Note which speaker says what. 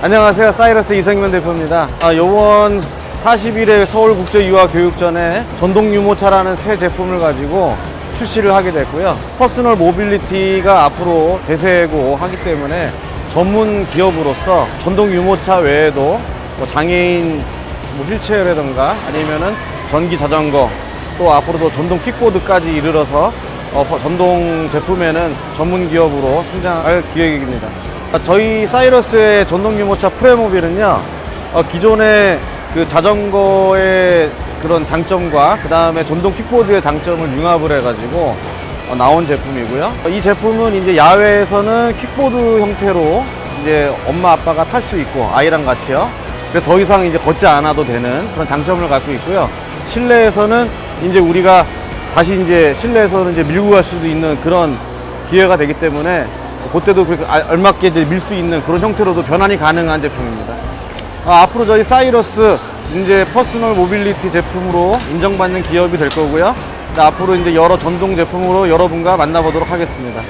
Speaker 1: 안녕하세요. 사이러스 이성면 대표입니다. 아, 요번 40일에 서울국제유아교육전에 전동유모차라는 새 제품을 가지고 출시를 하게 됐고요. 퍼스널 모빌리티가 앞으로 대세고 하기 때문에 전문 기업으로서 전동 유모차 외에도 뭐 장애인 뭐 휠체어라든가 아니면은 전기 자전거 또 앞으로도 전동 킥보드까지 이르러서 어, 버- 전동 제품에는 전문 기업으로 성장할 기획입니다. 아, 저희 사이러스의 전동 유모차 프레모빌은요, 어, 기존의 그 자전거의 그런 장점과 그 다음에 전동 킥보드의 장점을 융합을 해가지고 어, 나온 제품이고요. 이 제품은 이제 야외에서는 킥보드 형태로 이제 엄마 아빠가 탈 수 있고 아이랑 같이요. 그래서 더 이상 이제 걷지 않아도 되는 그런 장점을 갖고 있고요. 실내에서는 이제 우리가 다시 이제 실내에서는 이제 밀고 갈 수도 있는 그런 기회가 되기 때문에 그때도 그렇게 알- 알맞게 이제 밀 수 있는 그런 형태로도 변환이 가능한 제품입니다. 아, 앞으로 저희 사이러스 이제 퍼스널 모빌리티 제품으로 인정받는 기업이 될 거고요. 네, 앞으로 이제 여러 전동 제품으로 여러분과 만나보도록 하겠습니다.